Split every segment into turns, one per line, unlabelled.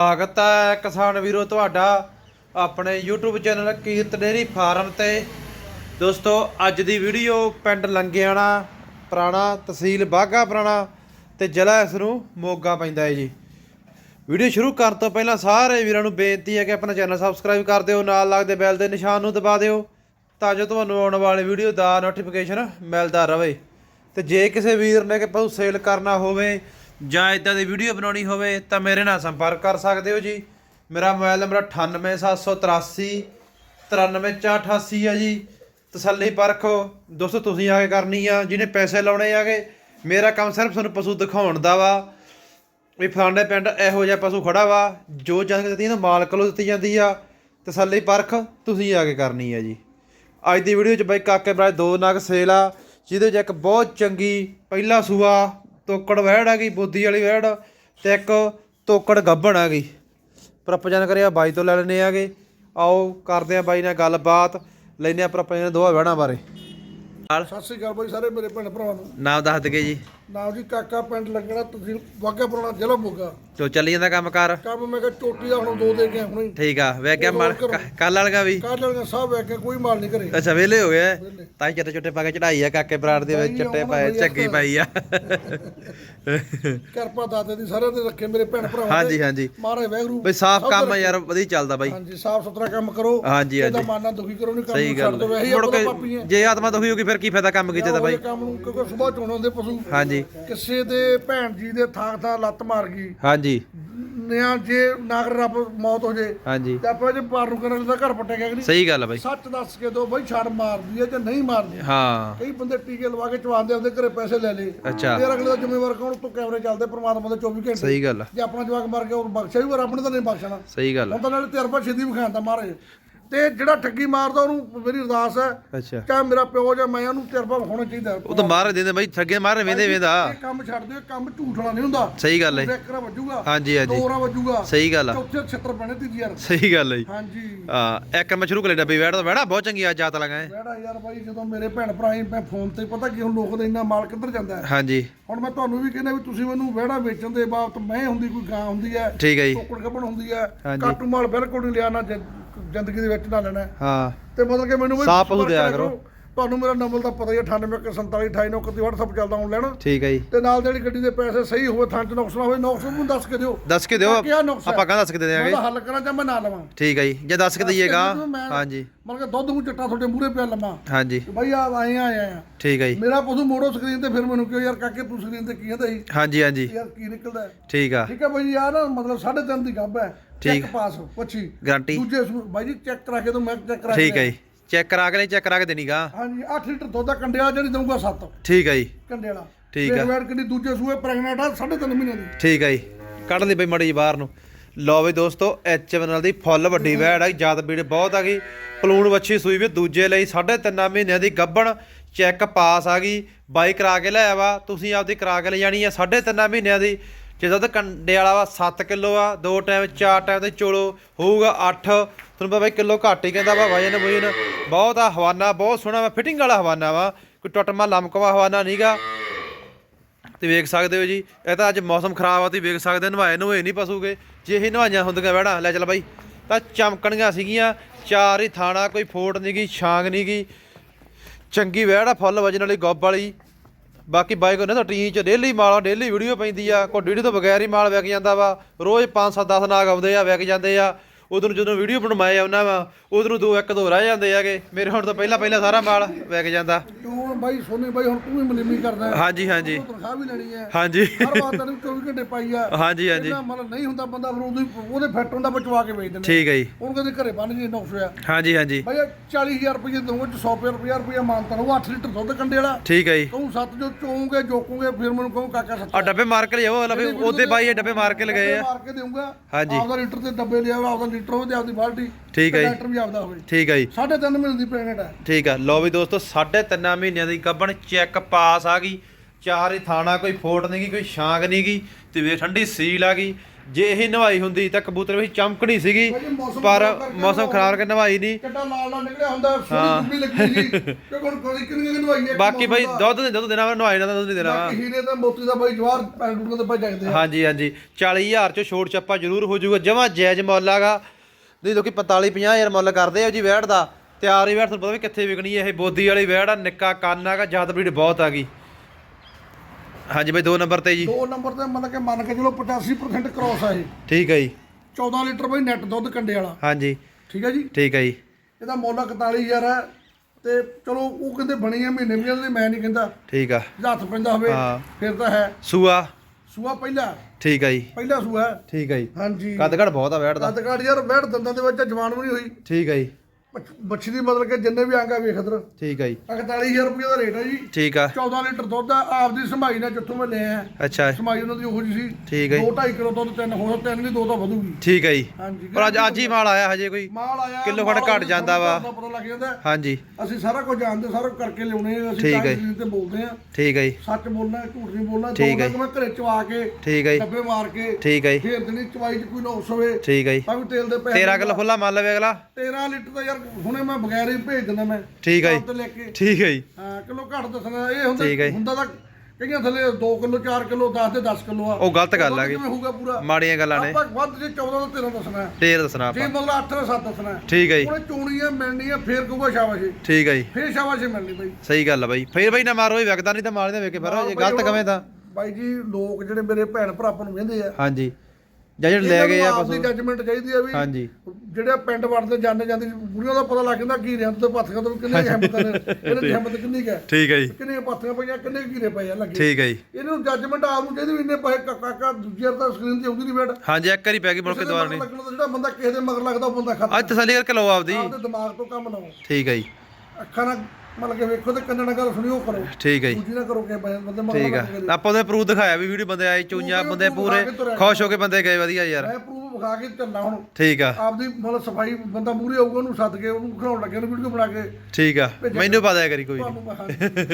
ਸਵਾਗਤ ਹੈ ਕਿਸਾਨ ਵੀਰੋ ਤੁਹਾਡਾ ਆਪਣੇ YouTube channel Kirat dairy farm ਤੇ। ਦੋਸਤੋ, ਅੱਜ ਦੀ ਵੀਡੀਓ ਪਿੰਡ ਲੰਗਿਆਣਾ, ਪੁਰਾਣਾ ਤਹਿਸੀਲ ਬਾਗਾ ਪੁਰਾਣਾ ਤੇ ਜ਼ਿਲ੍ਹਾ ਇਸ ਨੂੰ ਮੋਗਾ ਪੈਂਦਾ ਹੈ ਜੀ। ਵੀਡੀਓ ਸ਼ੁਰੂ ਕਰਨ ਤੋਂ ਪਹਿਲਾਂ ਸਾਰੇ ਵੀਰਾਂ ਨੂੰ ਬੇਨਤੀ ਹੈ ਕਿ ਆਪਣਾ ਚੈਨਲ ਸਬਸਕ੍ਰਾਈਬ ਕਰ ਦਿਓ, ਨਾਲ ਲੱਗਦੇ ਬੈਲ ਦੇ ਨਿਸ਼ਾਨ ਨੂੰ ਦਬਾ ਦਿਓ ਤਾਂ ਜੋ ਤੁਹਾਨੂੰ ਆਉਣ ਵਾਲੀ ਵੀਡੀਓ ਦਾ ਨੋਟੀਫਿਕੇਸ਼ਨ ਮਿਲਦਾ ਰਹੇ। ਤੇ ਜੇ ਕਿਸੇ ਵੀਰ ਨੇ ਕਿ ਪਸ਼ੂ ਸੇਲ ਕਰਨਾ ਹੋਵੇ ਜਾਂ ਇਦਾਂ ਦੀ ਵੀਡੀਓ ਬਣਾਉਣੀ ਹੋਵੇ ਤਾਂ ਮੇਰੇ ਨਾਲ ਸੰਪਰਕ ਕਰ ਸਕਦੇ ਹੋ ਜੀ। ਮੇਰਾ ਮੋਬਾਈਲ ਨੰਬਰ 98783 93488 ਆ ਜੀ। ਤਸੱਲੀ ਪਰਖੋ। ਦੋਸਤੋ, ਤੁਸੀਂ ਆ ਕੇ ਕਰਨੀ ਆ, ਜਿਹਨੇ ਪੈਸੇ ਲਾਉਣੇ ਆਗੇ, ਮੇਰਾ ਕੰਮ ਸਿਰਫ ਤੁਹਾਨੂੰ ਪਸ਼ੂ ਦਿਖਾਉਣ ਦਾ ਵਾ। ਵੀ ਫਲਾਣੇ ਪਿੰਡ ਇਹੋ ਜਿਹਾ ਪਸ਼ੂ ਖੜਾ ਵਾ, ਜੋ ਜਾਣਕਾਰੀ ਦਿੱਤੀ ਨਾ ਮਾਲਕ ਵੱਲੋਂ ਦਿੱਤੀ ਜਾਂਦੀ ਆ। ਤਸੱਲੀ ਪਰਖ, ਤੁਸੀਂ ਆ ਕੇ ਕਰਨੀ ਆ ਜੀ। ਅੱਜ ਦੀ ਵੀਡੀਓ 'ਚ ਬਾਈ ਕਾਕੇ ਬਰਾਜ ਦੋ ਨਗ ਸੇਲ ਆ, ਜਿਹਦੇ 'ਚ ਇੱਕ ਬਹੁਤ ਚੰਗੀ ਪਹਿਲਾ ਸੂਆ ਤੋਕੜ ਵਹਿੜ ਹੈਗੀ ਬੋਦੀ ਵਾਲੀ ਵਹਿੜ ਤੇ ਇੱਕ ਤੋਕੜ ਗੱਭਣ ਹੈਗੀ ਪਰ ਆਪਾਂ ਜਾਣਕਾਰੀ ਆ ਬਾਈ ਤੋਂ ਲੈ ਲੈਣੇ ਆਗੇ। ਆਓ ਕਰਦੇ ਆ ਬਾਈ ਨਾਲ ਗੱਲਬਾਤ ਲੈਨੇ ਆ ਪਰ ਆਪਾਂ ਇਹਨਾਂ ਦੋਹਾਂ ਵਹਿੜਾਂ ਬਾਰੇ।
ਸਤਿ ਸ੍ਰੀ ਅਕਾਲ ਬਾਈ ਸਾਰੇ ਮੇਰੇ ਭੈਣ ਭਰਾਵਾਂ ਨੂੰ।
ਨਾਮ ਦੱਸ ਦਗੇ ਜੀ।
ਨਾਮ ਜੀ ਕਾਕਾ ਪਿੰਡ ਲੱਗਣਾ ਤੁਸੀਂ ਵਾਗਾ ਪੁਰਾਣਾ ਜ਼ਿਲ੍ਹਾ ਮੋਗਾ।
ਚੋ ਚੱਲੀ ਜਾਂਦਾ ਕੰਮ ਕਾਰ
ਕੰਮ ਮੈਂ ਕਿਹਾ ਚੋਟੀ ਦਾ ਹੁਣ ਦੋ ਦੇ ਕੇ ਹੁਣੇ
ਠੀਕ ਆ ਵੇ ਗਿਆ ਮਾਲ ਕੱਲ ਵਾਲੀਆਂ ਵੀ?
ਕਰ ਲੈਣਗੇ ਸਭ ਵੇ ਕੇ ਕੋਈ ਮਾਲ ਨਹੀਂ ਕਰੇ
ਅੱਛਾ ਵੇਲੇ ਹੋ ਗਏ? ਤਾਂ ਹੀ ਚਿੱਟੇ ਚੁੱਟੇ ਪਾ ਕੇ ਚੜਾਈ ਆ ਕਾਕੇ ਬਰਾੜ ਦੇ ਵਿੱਚ ਚਿੱਟੇ ਪਾਏ ਝੱਗੀ ਪਾਈ ਆ।
ਕਿਰਪਾ ਦਾਤੇ ਦੀ ਸਾਰਿਆਂ ਤੇ ਰੱਖੇ ਮੇਰੇ ਭੈਣ ਭਰਾਵਾਂ
ਹਾਂਜੀ ਹਾਂਜੀ।
ਮਾਰੇ ਵੈਗਰੂ
ਬਈ ਸਾਫ਼ ਕੰਮ ਆ ਯਾਰ ਵਧੀਆ ਚੱਲਦਾ ਬਾਈ।
ਹਾਂਜੀ ਸਾਫ਼ ਸੁਥਰਾ ਕੰਮ ਕਰੋ।
ਹਾਂਜੀ ਹਾਂਜੀ।
ਮਨ ਦੁਖੀ ਕਰੋ ਨਹੀਂ ਕੰਮ ਛੱਡ ਦੋ ਵੈਸੇ
ਜੇ ਆਤਮਾ ਦੁਖੀ ਹੋਗੀ ਫਿਰ ਕੀ ਫਾਇਦਾ ਕੰਮ ਕੀਤੇ ਦਾ ਬਾਈ?
ਕੰਮ ਨੂੰ ਕਿਉਂਕਿ ਸਵੇਰ ਚੋਣ ਹੁੰਦੇ ਪਸ਼ੂ।
ਹਾਂਜੀ
ਕਿਸੇ ਦੇ ਭੈਣ ਜੀ ਦੇ ਥਾਂ ਥਾਂ ਲੱਤ ਮਾਰ ਗਈ।
ਹਾਂਜੀ।
ਨਿਆ ਜੇ ਨਾਗਰ ਰੱਬ ਮੌਤ ਹੋ ਜੇ
ਹਾਂਜੀ।
ਤੇ ਆਪਾਂ ਜੇ ਨੂੰ ਕਰਨ ਦਾ ਘਰ ਪੱਟਿਆ ਗਿਆ ਕਿ ਨਹੀਂ?
ਸਹੀ ਗੱਲ ਆ ਬਾਈ।
ਸੱਚ ਦੱਸ ਕੇ ਦੋ ਬਈ ਛੜ ਮਾਰਦੀ ਹੈ ਜਾਂ ਨਹੀਂ ਮਾਰਦੀ
ਹਾਂ।
ਕਈ ਬੰਦੇ ਟੀਕੇ ਲਵਾ ਕੇ ਚਵਾਉਂਦੇ ਆਪਦੇ ਘਰੇ ਪੈਸੇ ਲੈ ਲੇ
ਅੱਛਾ।
ਫਿਰ ਅਗਲੇ ਦਾ ਜ਼ਿੰਮੇਵਾਰ ਕੌਣ? ਤੋਂ ਕੈਮਰੇ ਚੱਲਦੇ ਪ੍ਰਮਾਤਮਾ ਦੇ 24 ਘੰਟੇ।
ਸਹੀ ਗੱਲ ਆ।
ਜੇ ਆਪਣਾ ਜਵਾਕ ਮਰ ਗਿਆ ਉਹ ਬਖਸ਼ਿਆ ਵੀ ਪਰ ਆਪਣੇ ਤਾਂ ਨਹੀਂ ਬਖਸ਼ਣਾ।
ਸਹੀ ਗੱਲ ਆ।
ਹੁਣ ਤਾਂ ਨਾਲੇ ਤਜਰਬਾ ਛੇਦੀ ਵਿਖਾਉਂਦਾ ਮਾਰੇ। ਤੇ ਜਿਹੜਾ ਠੱਗੀ ਮਾਰਦਾ ਉਹਨੂੰ ਮੇਰੀ ਅਰਦਾਸ ਹੈ
ਅੱਛਾ।
ਚਾਹੇ ਮੇਰਾ ਪਿਓ ਜਾਂ ਮੈਂ ਉਹਨੂੰ ਤਜਰਬਾ ਹੋਣਾ ਚਾਹੀਦਾ।
ਉਹ ਤਾਂ ਮਾਰ ਦਿੰਦੇ ਬਾਈ ਠੱਗੇ ਮਾਰ ਵੇਂਦੇ ਵੇਂਦਾ।
ਇਹ ਕੰਮ ਛੱਡ ਦਿਓ ਇਹ ਕੰਮ ਝੂਠਣਾ ਨਹੀਂ ਹੁੰਦਾ।
ਸਹੀ ਗੱਲ ਹੈ।
ਟਰੈਕਰਾ ਵੱਜੂਗਾ।
ਹਾਂਜੀ ਹਾਂਜੀ।
ਦੋਰਾ ਵੱਜੂਗਾ।
ਸਹੀ ਗੱਲ ਆ।
ਚੌਥੇ ਛੱਤਰ ਪੈਣੇ ਤੀਜੀ ਯਾਰ
ਸਹੀ ਗੱਲ ਹੈ ਜੀ।
ਹਾਂਜੀ।
ਹਾਂ ਇੱਕ ਮੈਂ ਸ਼ੁਰੂ ਕਰ ਡੱਬੀ ਬੈਠ ਤਾਂ ਬੈਠਾ ਬਹੁਤ ਚੰਗੀ ਆ ਜਾਤ ਲਗਾ
ਬੇੜਾ ਯਾਰ ਬਾਈ ਜਦੋਂ ਮੇਰੇ ਭੈਣ ਭਰਾ ਹੀ ਮੈਂ ਫੋਨ ਤੇ ਪਤਾ ਕਿ ਹੁਣ ਲੋਕ ਦਾ ਇੰਨਾ ਮਾਲ ਕਿੱਧਰ ਜਾਂਦਾ ਹੈ?
ਹਾਂਜੀ।
ਹੁਣ ਮੈਂ ਤੁਹਾਨੂੰ ਵੀ ਕਹਿੰਦਾ ਵੀ ਤੁਸੀਂ ਮੈਨੂੰ ਵਿਹੜਾ ਵੇਚਣ ਦੇ ਬਾਬਤ ਮੈਂ ਹੁੰਦੀ ਕੋਈ ਗਾਂ ਹੁੰਦੀ ਹੈ
ਠੀਕ ਹੈ ਜੀ।
ਟੋਕੜ ਕੱਪਣ ਹੁੰਦੀ ਹੈ
ਹਾਂਜੀ।
ਕਾਟੂ ਮਾਲ ਬਿਲਕੁਲ ਨਹੀਂ ਲਿਆ ਨਾ ਜ਼ਿੰ- ਜ਼ਿੰਦਗੀ ਦੇ ਵਿੱਚ ਨਾ ਲੈਣਾ। ਹੈ।
ਹਾਂ
ਤੇ ਮਤਲਬ ਕਿ ਮੈਨੂੰ ਵੀ
ਸਾਫ਼ ਪਸ਼ੂ
ਸੰਪਰਕ
ਦਿਆ
ਕਰਿਆ
ਕਰੋ।
ਤੁਹਾਨੂੰ ਮੇਰਾ ਨੰਬਰ ਤਾਂ ਪਤਾ ਹੀ ਹੈ 98472899 ਦੀ WhatsApp ਚੱਲਦਾ ਆਨਲਾਈਨ
ਠੀਕ ਹੈ ਜੀ।
ਤੇ ਨਾਲ ਜਿਹੜੀ ਗੱਡੀ ਦੇ ਪੈਸੇ ਸਹੀ ਹੋਵੇ ਥਾਂ ਚ ਨੁਕਸ ਨਾ ਹੋਵੇ ਨੁਕਸ ਨੂੰ ਦੱਸ ਕੇ ਦਿਓ।
ਦੱਸ ਕੇ ਦਿਓ
ਕਿਆ ਨੁਕਸ ਹੈ?
ਆਪਾਂ ਕਹਿੰਦਾ ਦੱਸ ਕੇ ਦੇ ਦਿਆਂਗੇ
ਉਹਦਾ ਹੱਲ ਕਰਾਂ ਜਾਂ ਮੈਂ ਨਾ ਲਵਾਂ।
ਠੀਕ ਹੈ ਜੀ। ਜੇ ਦੱਸ ਕੇ ਦਈਏਗਾ
ਜਦੋਂ ਮੈਂ-
ਹਾਂਜੀ।
ਮਤਲਬ ਕਿ ਦੁੱਧ ਨੂੰ ਚੱਟਾ ਤੁਹਾਡੇ ਮੂਹਰੇ ਪਿਆ ਲੰਮਾ।
ਹਾਂਜੀ।
ਕਿ ਬਈ ਆ ਆਏ ਆ ਆਏ ਆ।
ਠੀਕ ਹੈ ਜੀ।
ਮੇਰਾ ਪਸ਼ੂ ਮੋੜੋ ਸਕਰੀਨ ਤੇ ਫਿਰ ਮੈਨੂੰ ਕਿਹਾ ਯਾਰ ਕਾਕੇ ਤੂੰ ਸਕਰੀਨ ਤੇ ਕੀ ਕਹਿੰਦਾ ਸੀ
ਹਾਂਜੀ ਹਾਂਜੀ।
ਯਾਰ ਕੀ ਨਿਕਲਦਾ ਹੈ?
ਠੀਕ ਆ।
ਠੀਕ ਹੈ ਬਾਈ ਯਾਰ ਮਤਲਬ 3.5 ਦੀ ਗੱਬ ਹੈ।
ਠੀਕ।
ਚੈੱਕ ਪਾਸ ਪੁੱਛੀ।
ਗਾਰੰਟੀ
ਦੂਜੇ ਸੂ- ਬਾਈ ਜੀ ਚੈੱਕ ਕਰਾ ਕੇ ਤੋਂ ਮੈਂ ਚੈੱਕ ਕਰਾ ਕੇ
ਠੀਕ ਹੈ ਜੀ। ਚੈੱਕ ਕਰਾ ਕੇ ਨਹੀਂ ਚੈੱਕ ਕਰਾ ਕੇ ਦੇਣੀਗਾ
ਹਾਂਜੀ 8 ਲੀਟਰ ਦੁੱਧ ਦਾ ਕੰਡੇ ਵਾਲਾ ਜਿਹੜੀ ਦਊਗਾ 7
ਠੀਕ ਹੈ ਜੀ।
ਕੰਡੇ ਵਾਲਾ।
ਠੀਕ ਹੈ।
ਵੇਟ ਕਿੰਨੀ ਦੂਜੇ ਸੂਏ ਪ੍ਰੈਗਨੈਂਟ ਆ 3.5 ਮਹੀਨੇ ਦੀ।
ਠੀਕ ਹੈ ਜੀ। ਕੱਢ ਲਈ ਬਈ ਮੜੀ ਜੀ ਬਾਹਰ ਨੂੰ। ਲਓ ਬਈ ਦੋਸਤੋ ਐਚ ਨਾਲ ਦੀ ਫੁੱਲ ਵੱਡੀ ਵੈੜ ਆ ਜਦ ਬੀੜ ਬਹੁਤ ਆ ਗਈ। ਪਲੂਣ ਵੱਛੀ ਸੂਈ ਵੀ ਦੂਜੇ ਲਈ 3.5 ਮਹੀਨਿਆਂ ਦੀ ਗੱਭਣ। ਚੈੱਕ ਪਾਸ ਆ ਗਈ। ਬਾਈ ਕਰਾ ਕੇ ਲਿਆਇਆ ਵਾ ਤੁਸੀਂ ਆਪਦੀ ਕਰਾ ਕੇ ਲੈ ਜਾਣੀ ਆ 3.5 ਮਹੀਨਿਆਂ ਦੀ। ਜੇ ਦੁੱਧ ਕੰਡੇ ਵਾਲਾ ਵਾ 7 ਕਿਲੋ ਆ ਦੋ ਟਾਈਮ ਚਾਰ ਟਾਈਮ ਤੇ ਚੋਲੋ ਹੋਊਗਾ 8 ਤੁਹਾਨੂੰ ਪਤਾ ਬਾਈ ਕਿਲੋ ਘੱਟ ਹੀ ਕਹਿੰਦਾ ਵਾ ਵਜਨ ਵਜਨ ਬਹੁਤ ਆ ਹਵਾਨਾ ਬਹੁਤ ਸੋਹਣਾ ਵਾ ਫਿਟਿੰਗ ਵਾਲਾ ਹਵਾਨਾ ਵਾ ਕੋਈ ਟੁੱਟਮਾ ਲਮਕਵਾ ਹਵਾਨਾ ਨਹੀਂਗਾ ਤੇ ਵੇਖ ਸਕਦੇ ਹੋ ਜੀ ਇਹ ਤਾਂ ਅੱਜ ਮੌਸਮ ਖਰਾਬ ਆ ਤੁਸੀਂ ਵੇਖ ਸਕਦੇ ਹੋ, ਨਵਾਏ ਨਵਾਏ ਨਹੀਂ ਪਸੂਗੇ। ਜੇ ਇਹ ਨਵਾਈਆਂ ਹੁੰਦੀਆਂ ਵੜਾ ਲੈ ਚੱਲ ਬਾਈ। ਤਾਂ ਚਮਕਣੀਆਂ ਸੀਗੀਆਂ ਚਾਰ ਹੀ ਥਾਣਾ ਕੋਈ ਫੋਟ ਨਹੀਂ ਗਈ ਛਾਂਗ ਨਹੀਂ ਨਹੀਂਗੀ ਚੰਗੀ ਵਹਿੜਾ ਫੁੱਲ ਵਜਨ ਵਾਲੀ ਗੋਬ ਵਾਲੀ। ਬਾਕੀ ਬਾਈਕ ਨਾ ਦਾ ਟੀਂ ਚ ਡੇਲੀ ਮਾਲ ਡੇਲੀ ਵੀਡੀਓ ਪੈਂਦੀ ਆ, ਕੋਈ ਵੀਡੀਓ ਤੋਂ ਬਗੈਰ ਹੀ ਮਾਲ ਵਿਕ ਜਾਂਦਾ ਵਾ। ਰੋਜ਼ 5 7 10 ਨਾਗ ਆਉਂਦੇ ਆ, ਵਿਕ ਜਾਂਦੇ ਆ। ਉਦੋਂ ਜਦੋਂ ਵੀਡੀਓ ਬਣਵਾਏ ਉਹਨਾਂ ਵਾ ਉਦੋਂ ਦੋ ਇੱਕ ਦੋ ਰਹਿ ਜਾਂਦੇ ਆਗੇ ਮੇਰੇ ਹੁਣ ਤੋਂ ਪਹਿਲਾਂ ਪਹਿਲਾਂ ਸਾਰਾ ਮਾਲ ਵਿਕ ਜਾਂਦਾ।
ਕਿਉਂ ਬਾਈ? ਸੋਨੀ ਬਾਈ ਹੁਣ ਤੂੰ ਵੀ ਮਲੀਮੀ ਕਰਦਾ ਹੈ।
ਹਾਂਜੀ ਹਾਂਜੀ।
ਤੂੰ ਤਨਖਾਹ ਵੀ ਲੈਣੀ ਹੈ।
ਹਾਂਜੀ।
ਹਰ ਵਾਰ ਤੈਨੂੰ 24 ਘੰਟੇ ਪਾਈ ਆ।
ਹਾਂਜੀ ਹਾਂਜੀ।
ਇਹਨਾਂ ਮਤਲਬ ਨਹੀਂ ਹੁੰਦਾ ਬੰਦਾ ਫਿਰ ਉਹਦੀ ਉਹਦੇ ਫੈਕਟ ਹੁੰਦਾ ਬਚਵਾ ਕੇ ਵੇਚ ਦਿੰਦੇ
ਠੀਕ ਹੈ ਜੀ।
ਉਹਨੂੰ ਕਹਿੰਦੇ ਘਰੇ ਬੰਨ ਜੀ ਨੌਕਸ ਹੋਇਆ।
ਹਾਂਜੀ ਹਾਂਜੀ।
ਬਾਈ ਇਹ 40000 ਰੁਪਏ ਦਊਂਗਾ 100 ਰੁਪਏ ਰੁਪਏ ਮਾਨਤਾ ਨੂੰ। 8 ਲੀਟਰ ਦੁੱਧ ਕੰਡੇ ਵਾਲਾ।
ਠੀਕ ਹੈ ਜੀ।
ਤੂੰ ਸੱਤ ਜੋ ਚੋਂਗੇ ਜੋਕੂਗੇ ਫਿਰ ਮੈਨੂੰ ਕਹੂੰ ਕਾਕਾ ਸੱਤ
ਆ ਡੱਬੇ ਮਾਰ ਕੇ ਲਿਆਓ ਲਵੇ ਉਹਦੇ ਬਾਈ ਇਹ ਡੱਬੇ ਮਾਰ ਕੇ ਲਗਾਏ ਆ।
ਮਾਰ ਕੇ ਦੇਊਂਗਾ।
ਹਾਂਜੀ।
ਆਪਦਾ ਲੀਟਰ ਤੇ ਡੱਬੇ ਲਿਆ ਆਪਦਾ ਲੀਟਰ ਹੋਵੇ ਤੇ ਆਪਦੀ ਬਾਲਟੀ
ਠੀਕ ਹੈ ਜੀ।
ਲੀਟਰ ਵੀ ਆਪਦਾ ਹੋਵੇ।
ਠੀਕ ਹੈ ਜੀ।
ਸਾਢੇ ਤਿੰਨ ਮਹੀਨੇ ਦੀ ਪ੍ਰੈਗਨੈਂਟ ਹੈ
ਠੀਕ ਆ। ਲਓ ਵੀ ਦੋਸਤੋ ਸਾਢੇ ਤਿੰਨਾਂ ਮਹੀਨਿਆਂ ਦੀ ਗੱਬਣ ਚੈੱਕ ਪਾਸ ਆ ਗਈ। ਚਾਰ ਥਾਣਾ ਕੋਈ ਫੋਟ ਨਹੀਂ ਗਈ ਕੋਈ ਛਾਂਗ ਨਹੀਂ ਗਈ। ਤੇ ਵੇ ਠੰਡੀ ਸੀਲ ਆ ਗਈ। ਜੇ ਇਹ ਨਵਾਈ ਹੁੰਦੀ ਤਾਂ ਕਬੂਤਰ ਵੀ ਚਮਕਣੀ ਸੀਗੀ
ਭਾਈ
ਪਰ ਮੌਸਮ ਖਰਾਬ ਕਰਕੇ ਨਵਾਈ ਨਹੀਂ।
ਕਿੱਡਾ ਲਾਲ ਲਾਲ ਨਿਕਲਿਆ ਹੁੰਦਾ ਦੁੱਬੀ ਲੱਗੀ ਸੀ। ਕਿ ਹੁਣ ਕੋਈ ਕਿੰਨੀ ਨਵਾਈ ਹੈ
ਬਾਕੀ ਬਾਈ ਦੁੱਧ ਨਹੀਂ ਦੁੱਧ ਦੇਣਾ ਵਾ, ਨਵਾਈ ਨਾ ਤਾਂ ਦੁੱਧ ਨਹੀਂ ਦੇਣਾ ਵਾ।
ਹੀਰੇ ਤੇ ਮੋਤੀ ਦਾ ਬਾਈ ਜਵਾਰ ਪੈਣ ਡੂੜੀਆਂ ਤੇ ਭਾਈ ਜਗਦੇ ਆ।
ਹਾਂਜੀ ਹਾਂਜੀ। 40000 ਚ ਛੋਟ ਚੱਪਾ ਜ਼ਰੂਰ ਹੋ ਜਾਊਗਾ ਜਮਾ ਜਾਇਜ਼ ਮੁੱਲ ਆਗਾ। ਨਹੀਂ ਲੋਕੀ 45 50000 ਮੁੱਲ ਕਰਦੇ ਆ ਜੀ ਵੈੜ ਦਾ। ਤਿਆਰ ਹੀ ਵੈੜ ਤੁਹਾਨੂੰ ਪਤਾ ਵੀ ਕਿੱਥੇ ਵਿਕਣੀ ਹੈ ਇਹ ਬੋਦੀ ਵਾਲੀ ਵੈੜ ਆ ਨਿੱਕਾ ਕੰਨ ਆਗਾ ਜਦ ਬਰੀਡ ਬਹੁਤ ਆ ਗਈ। ਹਾਂਜੀ ਬਾਈ 2 ਨੰਬਰ ਤੇ ਜੀ।
ਦੋ ਨੰਬਰ ਤੇ ਮਤਲਬ ਕਿ ਮੰਨ ਕੇ ਚਲੋ 85% ਕ੍ਰੋਸ ਆ ਇਹ।
ਠੀਕ ਹੈ ਜੀ।
14 ਲੀਟਰ ਬਾਈ ਨੈਟ ਦੁੱਧ ਕੰਡੇ ਵਾਲਾ।
ਹਾਂਜੀ।
ਠੀਕ ਹੈ ਜੀ?
ਠੀਕ ਹੈ ਜੀ।
ਇਹਦਾ ਮੁੱਲ 41000 ਹੈ ਤੇ ਚਲੋ ਉਹ ਕਹਿੰਦੇ ਬਣੀ ਆ ਮਹੀਨੇ ਮਹੀਨੇ ਦੀ ਮੈਂ ਨਹੀਂ ਕਹਿੰਦਾ।
ਠੀਕ ਆ।
ਜੇ ਹੱਥ ਪੈਂਦਾ ਹੋਵੇ
ਹਾਂ।
ਫਿਰ ਤਾਂ ਹੈ।
ਸੂਆ।
ਸੂਆ ਪਹਿਲਾ।
ਠੀਕ ਹੈ ਜੀ।
ਪਹਿਲਾ ਸੂਆ। ਹੈ।
ਠੀਕ ਹੈ ਜੀ।
ਹਾਂਜੀ।
ਕੱਦ ਘੜ ਬਹੁਤ ਆ ਵੈੜ ਦਾ।
ਕੱਦ ਕਾਟ ਯਾਰ ਬੈਠ ਦੰਦਾਂ ਦੇ ਵਿੱਚ ਜਵਾਨ ਵੀ ਨਹੀਂ ਹੋਈ।
ਠੀਕ ਹੈ ਜੀ।
ਦੀ ਮਤਲਬ ਕਿ ਜਿੰਨੇ ਵੀ ਆਂਗਾ ਵੇਖ ਇਧਰ।
ਠੀਕ ਹੈ ਜੀ।
41000 ਰੁਪਏ ਦਾ ਰੇਟ ਹੈ ਜੀ।
ਠੀਕ ਆ।
14 ਲੀਟਰ ਦੁੱਧ ਆ ਆਪਦੀ ਸੰਭਾਈ ਨਾਲ ਜਿੱਥੋਂ ਮੈਂ ਲਿਆ।
ਅੱਛਾ।
ਸੰਭਾਈ ਉਹਨਾਂ ਦੀ ਉਹੋ ਜਿਹੀ ਸੀ।
ਠੀਕ ਹੈ ਜੀ।
2.5 ਕਿਲੋ ਦੁੱਧ ਤਿੰਨ ਹੋਰ ਤਿੰਨ ਨਹੀਂ ਦੋ ਤਾਂ ਵਧੂਗੀ।
ਠੀਕ ਹੈ ਜੀ।
ਹਾਂਜੀ।
ਪਰ ਅੱਜ ਅੱਜ ਹੀ ਮਾਲ ਆਇਆ ਹਜੇ ਕੋਈ।
ਮਾਲ ਆਇਆ
ਕਿੱਲੋ
ਮਾਲ
ਘੱਟ ਜਾਂਦਾ ਵਾ।
ਦਾ ਪਤਾ ਲੱਗ ਜਾਂਦਾ।
ਹਾਂਜੀ।
ਅਸੀਂ ਸਾਰਾ ਕੁਝ ਜਾਣਦੇ ਸਾਰਾ ਕਰਕੇ ਲਿਆਉਣੇ ਆ, ਅਸੀਂ ਤਾਂ।
ਹੀ
ਤੇ ਬੋਲਦੇ ਆ।
ਠੀਕ ਹੈ ਜੀ।
ਸੱਚ ਬੋਲਣਾ ਝੂਠ ਨਹੀਂ ਬੋਲਣਾ।
ਠੀਕ
ਦੋ। ਦਿਨ ਮੈਂ ਘਰੇ ਚਵਾ ਕੇ
ਠੀਕ ਹੈ ਜੀ।
ਡੱਬੇ ਮਾਰ ਕੇ
ਠੀਕ ਹੈ ਜੀ।
ਫੇਰ ਦਿਨੀ ਚਵਾਈ 'ਚ ਕੋਈ ਨੌਕਸ ਹੋਵੇ
ਠੀਕ ਹੈ ਜੀ।
ਤਾਂ ਵੀ ਤੇਲ ਦੇ ਪੈਸੇ
13 ਕਿਲੋ ਖੁੱਲਾ ਮੰਨ ਲਵੇ ਅਗਲਾ।
13 ਲੀਟਰ ਤਾਂ ਯਾਰ ਹੁਣੇ ਮੈਂ ਬਗੈਰ ਹੀ ਭੇਜ ਦਿੰਦਾ ਮੈਂ।
ਠੀਕ ਹੈ ਜੀ।
ਕੇ।
ਠੀਕ ਹੈ ਜੀ।
ਹਾਂ ਕਿਲੋ ਘੱਟ ਦੱਸਣਾ ਇਹ ਹੁੰਦਾ
ਠੀਕ ਹੈ ਜੀ।
ਹੁੰਦਾ ਤਾਂ ਕਈਆਂ ਥੱਲੇ 2 ਕਿਲੋ 4 ਕਿਲੋ 10 ਤੇ 10 ਕਿਲੋ ਆ।
ਉਹ ਗਲਤ ਗੱਲ ਆ ਗਈ
ਕਿਵੇਂ ਹੋਊਗਾ ਪੂਰਾ?
ਮਾੜੀਆਂ ਗੱਲਾਂ ਨੇ।
ਆਪਾਂ ਵੱਧ ਜੇ 14 ਤੋਂ 13 ਦੱਸਣਾ। ਹੈ।
ਢੇਰ ਦੱਸਣਾ
ਜੇ
ਆਪਾਂ।
ਮਤਲਬ 8 ਤੋਂ 7 ਦੱਸਣਾ। ਹੈ।
ਠੀਕ ਹੈ ਜੀ।
ਉਹਨੇ ਚੋਣੀਆਂ ਮਿਲਣੀਆਂ ਫੇਰ ਕਹੂਗਾ ਸ਼ਾਬਾਸ਼ੀ।
ਠੀਕ ਹੈ ਜੀ।
ਫੇਰ ਸ਼ਾਬਾਸ਼ੀ ਮਿਲਣੀ ਬਈ।
ਸਹੀ ਗੱਲ ਆ ਬਾਈ। ਫੇਰ ਬਾਈ ਨਾ ਮਾਰੋ ਇਹ ਵਗਦਾ ਨਹੀਂ ਤਾਂ ਮਾਰ ਦੇ ਵੇਖੇ ਫਿਰ ਜੇ ਗਲਤ ਕਵੇਂ ਤਾਂ।
ਬਾਈ ਜੀ ਲੋਕ ਜਿਹੜੇ ਮੇਰੇ ਭੈਣ ਭਰਾ ਆਪਾਂ ਨੂੰ ਕਹਿੰਦੇ ਆ।
ਹਾਂਜੀ। ਜਾਂ ਜਿਹੜੇ ਲੈ ਗਏ ਆ
ਆਪਦੀ
ਪਸ਼ੂ
ਜੱਜਮੈਂਟ ਚਾਹੀਦੀ ਆ ਵੀ
ਹਾਂਜੀ।
ਜਿਹੜੇ ਪਿੰਡ ਵੜਦੇ ਜਾਂਦੇ ਜਾਂਦੇ ਬੁੜੀਆਂ ਦਾ ਪਤਾ ਲੱਗ ਜਾਂਦਾ ਕੀ ਰਿਆਂ ਤੇ ਪੱਥੀਆਂ ਤੋਂ ਕਿੰਨੇ ਹਿੰਮਤ ਨੇ ਇਹਨਾਂ ਦੀ ਹਿੰਮਤ ਕਿੰਨੀ ਹੈ
ਠੀਕ ਹੈ ਜੀ।
ਕਿੰਨੀਆਂ ਪੱਥੀਆਂ ਪਈਆਂ ਕਿੰਨੇ ਕੀਰੇ ਪਏ ਆ ਲੱਗੇ।
ਠੀਕ ਹੈ ਜੀ।
ਇਹਨਾਂ ਨੂੰ ਜੱਜਮੈਂਟ ਆਪ ਨੂੰ ਚਾਹੀਦੀ ਵੀ ਇੰਨੇ ਪੈਸੇ ਕਾ- ਕਾਕਾ ਦੂਜੀ ਵਾਰ ਤਾਂ ਸਕਰੀਨ ਤੇ ਆਉਂਦੀ ਨਹੀਂ ਬੈਠ।
ਹਾਂਜੀ ਇੱਕ ਵਾਰੀ ਪੈ ਗਈ ਮੁੜ ਕੇ ਦੁਬਾਰਾ ਨਹੀਂ।
ਜਿਹੜਾ ਬੰਦਾ ਕਿਸੇ ਦੇ ਮਗਰ ਲੱਗਦਾ ਉਹ ਬੰਦਾ ਖਤਮ
ਅੱਜ ਤਸੱਲੀ ਕਰਕੇ ਲਓ ਆਪਦੀ।
ਆਪਦੇ ਦਿਮਾਗ ਤੋਂ ਕੰਮ ਲਾਓ।
ਠੀਕ ਹੈ ਜੀ।
ਅੱਖਾਂ ਨਾਲ ਮਤਲਬ ਕਿ ਵੇਖੋ ਤੇ ਕੰਨਾਂ ਨਾਲ ਗੱਲ ਸੁਣਿਓ ਕਰੋ
ਠੀਕ ਹੈ ਜੀ।
ਦੂਜੀ ਨਾ ਕਰੋ ਕਿ ਬੰਦੇ ਮਗਰ
ਠੀਕ ਆ। ਆਪਾਂ ਉਹਦੇ ਪ੍ਰੂਫ ਦਿਖਾਇਆ ਵੀ ਵੀਡੀਓ ਬੰਦੇ ਆਏ ਚੂਈਆਂ ਬੰਦੇ ਪੂਰੇ ਖੁਸ਼ ਹੋ ਕੇ ਬੰਦੇ ਗਏ ਵਧੀਆ ਯਾਰ।
ਮੈਂ ਪ੍ਰੂਫ ਵਿਖਾ ਕੇ ਚੱਲਣਾ ਹੁਣ।
ਠੀਕ ਆ।
ਆਪਦੀ ਮਤਲਬ ਸਫ਼ਾਈ ਬੰਦਾ ਮੂਰੇ ਆਊਗਾ ਉਹਨੂੰ ਸੱਦ ਕੇ ਉਹਨੂੰ ਖਿਲਾਉਣ ਲੱਗੇ ਉਹਨੂੰ ਵੀਡੀਓ ਬਣਾ ਕੇ।
ਠੀਕ ਆ। ਮੈਨੂੰ ਪਤਾ ਹੈ ਕਰੀ ਕੋਈ।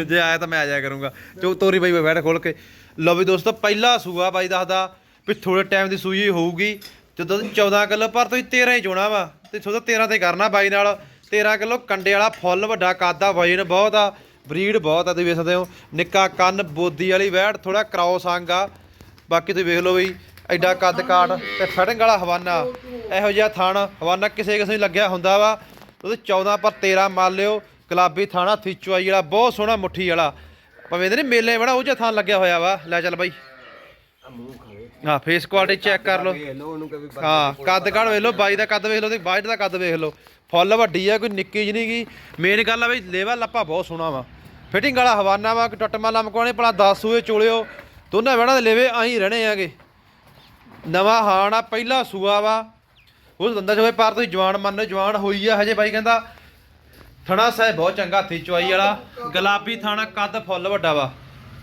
ਜੇ ਆਇਆ ਤਾਂ ਮੈਂ ਆ ਜਾਇਆ ਕਰੂੰਗਾ। ਚੋ ਤੋਰੀ ਬਾਈ ਬੈਠ ਖੋਲ ਕੇ। ਲਓ ਵੀ ਦੋਸਤੋ ਪਹਿਲਾ ਸੂਆ ਬਾਈ ਦੱਸਦਾ ਵੀ ਥੋੜੇ ਟਾਈਮ ਦੀ ਸੂਈ ਹੋਊਗੀ। ਜਦੋਂ 14 ਕਿਲੋ ਪਰ ਤੁਸੀਂ 13 ਹੀ ਚੋਣਾ ਵਾ। ਤੇ ਸੋਚੋ 13 ਤੇ ਕਰਨਾ ਬਾਈ ਨਾਲ। 13 ਕਿਲੋ ਕੰਡੇ ਵਾਲਾ ਫੁੱਲ ਵੱਡਾ ਕਾਦਾ ਵਜਨ ਬਹੁਤ ਆ ਬਰੀਡ ਬਹੁਤ ਆ ਤੁਸੀਂ ਵੇਖ ਸਕਦੇ ਹੋ। ਨਿੱਕਾ ਕੰਨ ਬੋਦੀ ਵਾਲੀ ਵੈੜ ਥੋੜਾ ਕ੍ਰਾਸ ਅੰਗ ਆ। ਬਾਕੀ ਤੁਸੀਂ ਵੇਖ ਲਓ ਬਈ ਐਡਾ ਕੱਦ ਕਾਟ ਤੇ ਫਟਿੰਗ ਵਾਲਾ ਹਵਾਨਾ। ਇਹੋ ਜਿਹਾ ਥਣ ਹਵਾਨਾ ਕਿਸੇ ਕਿਸੇ ਨੂੰ ਲੱਗਿਆ ਹੁੰਦਾ ਵਾ। ਉਹਦੇ 14 ਪਰ 13 ਮੰਨ ਲਿਓ ਗੁਲਾਬੀ ਥਾਣਾ ਥੀਚੁਆਈ ਵਾਲਾ ਬਹੁਤ ਸੋਹਣਾ ਮੁੱਠੀ ਵਾਲਾ। ਭਾਵੇਂ ਇਹਦੇ ਨੇ ਮੇਲੇ ਬੜਾ ਉਹ ਜਿਹਾ ਥਾਂ ਲੱਗਿਆ ਹੋਇਆ ਵਾ। ਲੈ ਚੱਲ ਬਾਈ। ਹਾਂ ਫੇਸ ਕੁਆਲਿਟੀ ਚੈੱਕ ਕਰ ਲਓ। ਹਾਂ ਕੱਦ ਕਾੜ ਵੇਖ ਲਓ ਬਾਈ ਦਾ ਕੱਦ ਵੇਖ ਲਓ ਤੇ ਬਾਈਟ ਦਾ ਕੱਦ ਵੇਖ ਲਓ। ਫੁੱਲ ਵੱਡੀ ਆ, ਕੋਈ ਨਿੱਕੀ ਜਿਹੀ ਨਹੀਂ ਗੀ ਮੇਨ ਗੱਲ ਆ ਬਈ, ਲੇਵਾ ਲੱਪਾ ਬਹੁਤ ਸੋਹਣਾ ਵਾ। ਫਿਟਿੰਗ ਵਾਲਾ ਹਵਾਨਾ ਵਾ ਕਿ ਟੱਟਮਾ ਲਮਕਵਾਣੇ ਭਲਾ 10 ਸੂਏ ਚੋਲਿਓ। ਦੋਨਾਂ ਵਹਿਣਾ ਦੇ ਲੇਵੇ ਆਹੀਂ ਰਹਿਣੇ ਆਗੇ। ਨਵਾਂ ਹਾਣ ਆ, ਪਹਿਲਾ ਸੂਆ ਵਾ। ਉਹ ਦੰਦਾ ਹੋਏ ਪਰ ਤੁਸੀਂ ਜਵਾਨ ਮੰਨੋ, ਜਵਾਨ ਹੋਈ ਆ ਹਜੇ ਬਾਈ ਕਹਿੰਦਾ। ਥਣਾ ਸਾਹਿਬ ਬਹੁਤ ਚੰਗਾ ਹੱਥੀ ਚੁਆਈ ਵਾਲਾ। ਗੁਲਾਬੀ ਥਾਣਾ ਕੱਦ ਫੁੱਲ ਵੱਡਾ ਵਾ।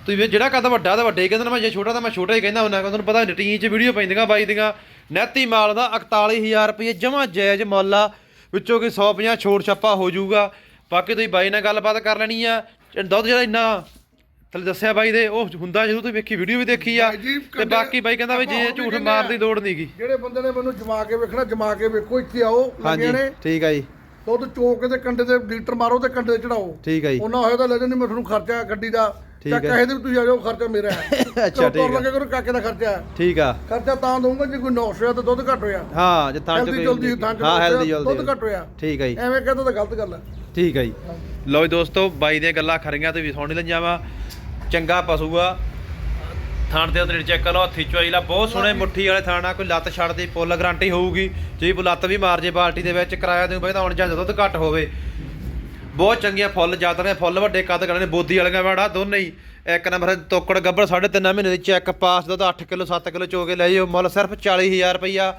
ਤੁਸੀਂ ਵੀ ਜਿਹੜਾ ਕੱਦ ਵੱਡਾ, ਤਾਂ ਵੱਡੇ ਹੀ ਕਹਿੰਦੇ ਨੇ, ਮੈਂ ਜੇ ਛੋਟਾ ਤਾਂ ਮੈਂ ਛੋਟਾ ਹੀ ਕਹਿੰਦਾ ਹੁੰਦਾ ਤੁਹਾਨੂੰ ਪਤਾ ਰਟੀਨ 'ਚ ਵੀਡੀਓ ਪੈਂਦੀਆਂ, ਬਾਈ ਦੀਆਂ। ਨੈਤੀ ਮਾਲ ਦਾ 41000 ਰੁਪਏ ਜਮਾ ਜਾਇਜ਼ ਮੁੱਲ ਆ। ਵਿੱਚੋਂ ਕਿ 150 ਛੋਟ ਛੱਪਾ ਹੋ ਜਾਊਗਾ। ਬਾਕੀ ਤੁਸੀਂ ਬਾਈ ਨਾਲ ਗੱਲਬਾਤ ਕਰ ਲੈਣੀ ਆ। ਦੁੱਧ ਜਿਹੜਾ ਇੰਨਾ ਥਲੇ ਦੱਸਿਆ ਬਾਈ ਦੇ ਉਹ ਹੁੰਦਾ ਜਦੋਂ ਤੁਸੀਂ ਵੇਖੀ ਵੀਡੀਓ ਵੀ ਦੇਖੀ ਆ। ਤੇ ਬਾਕੀ ਬਾਈ ਕਹਿੰਦਾ ਵੀ ਜੇ ਝੂਠ ਮਾਰਨ
ਆ।
ਦੀ ਲੋੜ ਨਹੀਂਗੀ।
ਜਿਹੜੇ ਬੰਦੇ ਨੇ ਮੈਨੂੰ ਜਮਾ ਕੇ ਵੇਖਣਾ ਜਮਾ ਕੇ ਵੇਖੋ ਇੱਥੇ ਆਓ ਲੱਗੇ ਨੇ।
ਠੀਕ ਆ ਜੀ।
ਦੁੱਧ ਚੋਕ ਦੇ ਕੰਡੇ ਤੇ ਲੀਟਰ ਮਾਰੋ ਤੇ ਕੰਡੇ ਤੇ ਚੜਾਓ।
ਠੀਕ ਆ ਜੀ।
ਉਹਨਾਂ ਹੋਇਆ ਤਾਂ ਲੈ ਜਾਂਦੀ ਮੈਂ ਤੁਹਾਨੂੰ ਖਰਚਾ ਗੱਡੀ ਦਾ
ਠੀਕ ਹੈ।
ਕਹੇ ਦੇ ਵੀ ਤੁਸੀਂ ਆ ਜਾਓ ਖਰਚਾ ਮੇਰਾ ਹੈ।
ਅੱਛਾ, ਠੀਕ
ਲੱਗੇ ਕਰੋ ਕਾਕੇ ਦਾ ਖਰਚਾ ਹੈ।
ਠੀਕ ਆ।
ਖਰਚਾ ਤਾਂ ਦਊਂਗਾ ਜੇ ਕੋਈ 900 ਹੋਇਆ ਤਾਂ ਦੁੱਧ ਘੱਟ ਹੋਇਆ।
ਹਾਂ ਜੇ ਤਾਂ
ਜਲਦੀ ਜਲਦੀ ਥਾਂ
ਹਾਂ ਹੈਲਦੀ
ਦੁੱਧ
ਜਲਦੀ।
ਘੱਟ ਹੋਇਆ।
ਠੀਕ ਜੀ।
ਐਵੇਂ ਕਹਿੰਦਾ ਤਾਂ ਗਲਤ ਗੱਲ ਹੈ।
ਠੀਕ ਹੈ ਜੀ। ਲਓ ਜੀ ਦੋਸਤੋ ਬਾਈ ਦੀਆਂ ਗੱਲਾਂ ਖਰੀਆਂ ਤੇ ਵੀ ਸੁਣ ਲਈਆਂ ਵਾ। ਚੰਗਾ ਪਸ਼ੂ ਆ। ਥਾਣ ਦੇ ਉੱਤੇ ਚੈੱਕ ਕਰੋ ਹੱਥੀ ਚੁਆਈ ਲਾ। ਬਹੁਤ ਸੋਹਣੇ ਮੁੱਠੀ ਵਾਲੇ ਥਾਣਾ ਕੋਈ ਲੱਤ ਛੱਡਦੀ ਪੁੱਲ ਗਾਰੰਟੀ ਹੋਊਗੀ। ਜੇ ਕੋਈ ਲੱਤ ਵੀ ਮਾਰ ਜੇ ਬਾਲਟੀ ਦੇ ਵਿੱਚ ਕਿਰਾਇਆ ਦੇ ਬਈ ਤਾਂ ਹੁਣ ਜਾਂ ਦੁੱਧ ਘੱਟ ਹੋਵੇ। ਬਹੁਤ ਚੰਗੀਆਂ ਫੁੱਲ ਜਾਤਰੇ ਨੇ ਫੁੱਲ ਵੱਡੇ ਕੱਦ ਕਰਨੇ ਬੋਦੀ ਵਾਲੀਆਂ ਵਾੜਾ, ਦੋਨੇ ਹੀ। ਇੱਕ ਨੰਬਰ ਤੋਕੜ ਗੱਬੜ 3.5 ਮਹੀਨੇ ਦੀ ਚੈੱਕ ਪਾਸ ਦਾ ਤਾਂ 8 ਕਿਲੋ 7 ਕਿਲੋ ਚੋ ਕੇ ਲੈ ਜਾਓ ਮੁੱਲ ਸਿਰਫ 40000 ਰੁਪਈਆ।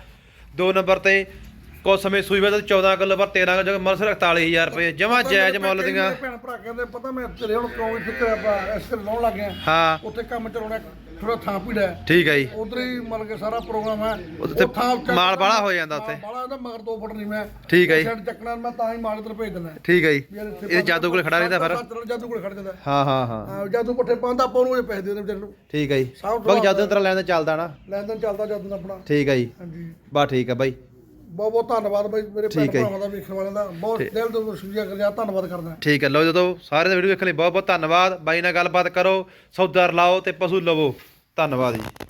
ਦੋ ਨੰਬਰ ਤੇ ਕੁਝ ਸਮੇਂ ਸੂਈ ਵੇ 14 ਕਿਲੋ ਪਰ 13 ਕਿਲੋ ਸਿਰਫ 41000 ਰੁਪਏ ਜਮਾ ਜਾਇਜ਼ ਮੁੱਲ ਦੀਆਂ।
ਮੇਰੇ ਭੈਣ ਭਰਾ ਕਹਿੰਦੇ ਪਤਾ ਮੈਂ ਤੇਰੇ ਹੁਣ ਕਿਉਂ ਤੇ ਆਪਾਂ ਇਸ ਤੇ ਲਾਉਣ ਲੱਗ ਗਿਆ
ਹਾਂ।
ਉੱਥੇ ਕੰਮ ਚਲਾਉਣਾ ਥੋੜਾ ਥਾਂ ਪੀੜਾ
ਠੀਕ ਹੈ ਜੀ।
ਉਧਰ ਹੀ ਮਤਲਬ ਕਿ ਸਾਰਾ ਪ੍ਰੋਗਰਾਮ ਹੈ।
ਉੱਥੇ ਤੇ ਮਾਲ
ਕਰਨਾ।
ਹੋ ਜਾਂਦਾ ਉੱਥੇ।
ਬਾਹਲਾ ਇਹਦਾ ਮਗਰ 2 ਫੁੱਟ ਨਹੀਂ ਮੈਂ।
ਠੀਕ ਹੈ ਜੀ।
ਚੱਕਣਾ ਮੈਂ ਤਾਂ ਹੀ ਮਾਲ ਇੱਧਰ ਭੇਜ ਦਿੰਦਾ।
ਠੀਕ ਹੈ ਜੀ। ਇਹ ਜਾਦੂ ਕੋਲ ਖੜਾ ਰਹਿੰਦਾ ਫਿਰ।
ਜਾਦੂ ਕੋਲ ਖੜ ਜਾਂਦਾ।
ਹਾਂ ਹਾਂ ਹਾਂ।
ਹਾਂ ਜਾਦੂ ਪੱਠੇ ਪਾਉਂਦਾ ਆਪਾਂ ਉਹਨੂੰ ਇਹ ਪੈਸੇ ਦੇ ਦਿੰਦੇ ਵਿਚਾਰੇ ਨੂੰ।
ਠੀਕ ਹੈ ਜੀ।
ਤੋਂ
ਬਾਕੀ ਜਾਦੂ ਤਰ੍ਹਾਂ ਲੈਣ ਦਾ ਚੱਲਦਾ ਨਾ।
ਲੈਣ ਦੇਣ ਚੱਲਦਾ ਜਾਦੂ ਦਾ ਆਪਣਾ।
ਠੀਕ ਹੈ ਜੀ।
ਹਾਂਜੀ।
ਬਾ ਠੀਕ ਹੈ ਬਾਈ।
ਬਹੁਤ ਬਹੁਤ ਧੰਨਵਾਦ ਬਾਈ ਮੇਰੇ ਭੈਣ
ਠੀਕ ਹੈ ਜੀ।
ਭਰਾਵਾਂ ਦਾ ਵੇਖਣ ਵਾਲਿਆਂ ਦਾ। ਬਹੁਤ ਦਿਲ ਤੋਂ ਸ਼ੁਕਰੀਆ ਕਰਦਾ ਧੰਨਵਾਦ ਕਰਦਾ।
ਠੀਕ ਹੈ ਲਓ ਜਦੋਂ ਸਾਰੇ ਦਾ ਵੀਡੀਓ ਵੇਖਣ ਲਈ ਬਹੁਤ ਬਹੁਤ ਧੰਨਵਾਦ। ਬਾਈ ਨਾਲ ਗੱਲਬਾਤ ਕਰੋ ਸੌਦਾ ਲਾਓ ਤੇ ਪਸ਼ੂ ਲਵੋ। ਧੰਨਵਾਦ ਜੀ।